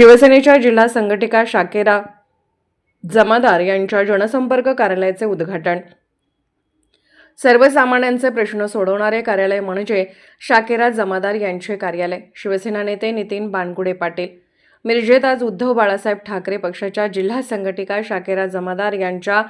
शिवसेनेच्या जिल्हा संघटिका शाकेरा जमादार यांच्या जनसंपर्क कार्यालयाचे उद्घाटन. सर्वसामान्यांचे प्रश्न सोडवणारे कार्यालय म्हणजे शाकेरा जमादार यांचे कार्यालय. शिवसेना नेते नितीन बानगुडे पाटील. मिरजेत आज उद्धव बाळासाहेब ठाकरे पक्षाच्या जिल्हा संघटिका शाकेरा जमादार यांच्या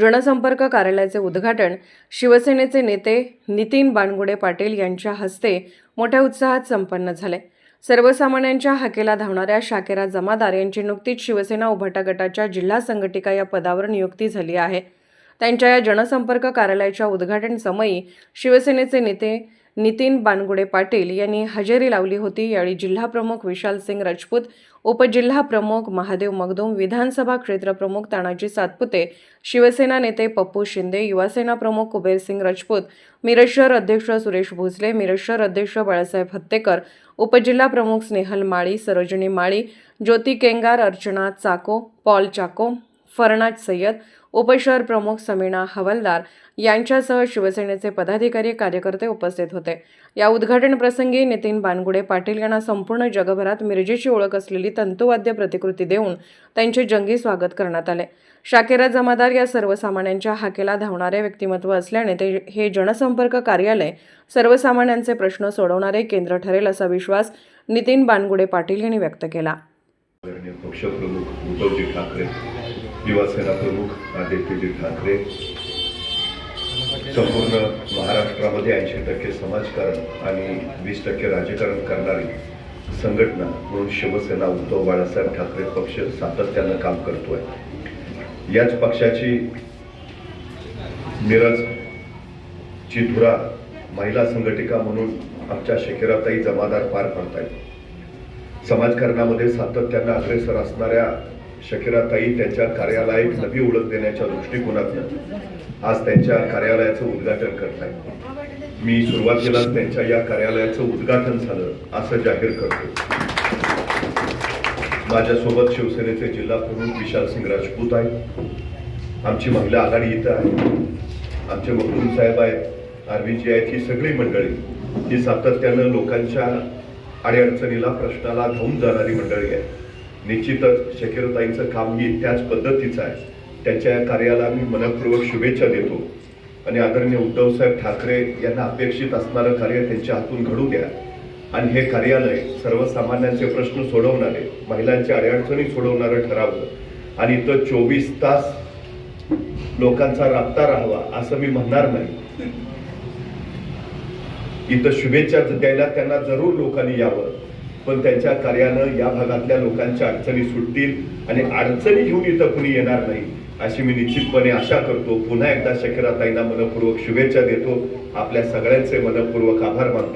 जनसंपर्क कार्यालयाचे उद्घाटन शिवसेनेचे नेते नितीन बानगुडे पाटील यांच्या हस्ते मोठ्या उत्साहात संपन्न झाले. सर्वसामान्यांच्या हाकेला धावणाऱ्या शाकेरा जमादार यांची नुकतीच शिवसेना उभाटा गटाच्या जिल्हा संघटिका या पदावर नियुक्ती झाली आहे. त्यांच्या या जनसंपर्क कार्यालयाच्या उद्घाटन समयी शिवसेनेचे नेते नितीन बानगुडे पाटील यांनी हजेरी लावली होती. यावेळी जिल्हाप्रमुख विशाल सिंग राजपूत उपजिल्हा प्रमुख महादेव मगदूम विधानसभा क्षेत्रप्रमुख तानाजी सातपुते शिवसेना नेते पप्पू शिंदे युवासेना प्रमुख कुबेर सिंग राजपूत मिरज शहर अध्यक्ष सुरेश भोसले मिरज शहर अध्यक्ष बाळासाहेब हत्तेकर उपजिल्हा प्रमुख स्नेहल माळी सरोजिनी माळी ज्योती केंगार अर्चना चाको पॉल चाको फरनाज सय्यद उपशहर प्रमुख समीना हवालदार यांच्यासह शिवसेनेचे पदाधिकारी कार्यकर्ते उपस्थित होते. या उद्घाटन प्रसंगी नितीन बानगुडे पाटील यांना संपूर्ण जगभरात मिरजेची ओळख असलेली तंतुवाद्य प्रतिकृती देऊन त्यांचे जंगी स्वागत करण्यात आले. शाकेरा जमादार या सर्वसामान्यांच्या हाकेला धावणारे व्यक्तिमत्व असल्याने ते हे जनसंपर्क कार्यालय सर्वसामान्यांचे प्रश्न सोडवणारे केंद्र ठरेल असा विश्वास नितीन बानगुडे पाटील यांनी व्यक्त केला. पक्षप्रमुख उद्धवजी ठाकरे युवासेना प्रमुख आदित्यजी ठाकरे संपूर्ण महाराष्ट्रामध्ये ऐंशी टक्के समाजकारण आणि वीस टक्के राजकारण करणारी संघटना म्हणून शिवसेना उद्धव बाळासाहेब ठाकरे पक्ष सातत्यानं काम करतोय. याच पक्षाची मिरज ची धुरा महिला संघटिका म्हणून आमच्या शेखराताई जमादार पार पडतायत. समाजकारणामध्ये सातत्यानं अग्रेसर असणाऱ्या शकिराताई त्यांच्या कार्यालयाला एक नवी ओळख देण्याच्या दृष्टिकोनातून आज त्यांच्या कार्यालयाचं उद्घाटन करतायत मी सुरुवातीलाच त्यांच्या या कार्यालयाचं उद्घाटन झालं असं जाहीर करतो. माझ्यासोबत शिवसेनेचे जिल्हा प्रमुख विशाल सिंग राजपूत आहेत. आमची महिला आघाडी इथं आहे. आमचे मकरूम साहेब आहेत. आरबीजी आहेत ही सगळी मंडळी. ही सातत्यानं लोकांच्या अडीअडचणीला प्रश्नाला धावून जाणारी मंडळी आहे निश्चितच शकीरताईंचं काम ही त्याच पद्धतीचं आहे. त्याच्या या कार्याला मी मनपूर्वक शुभेच्छा देतो. आणि आदरणीय उद्धवसाहेब ठाकरे यांना अपेक्षित असणारं कार्य त्यांच्या हातून घडू द्या. आणि हे कार्यालय सर्वसामान्यांचे प्रश्न सोडवणारे महिलांच्या अडचणी सोडवणारं ठरावं. आणि इथं चोवीस तास लोकांचा राबता राहावा असं मी म्हणणार नाही. इथं शुभेच्छा द्यायला त्यांना जरूर लोकांनी यावं. पण त्यांच्या कार्यानं या भागातल्या लोकांच्या अडचणी सुटतील आणि अडचणी घेऊन इथं कुणी येणार नाही अशी मी निश्चितपणे आशा करतो. पुन्हा एकदा शकिराताईंना मनपूर्वक शुभेच्छा देतो. आपल्या सगळ्यांचे मनपूर्वक आभार मानतो.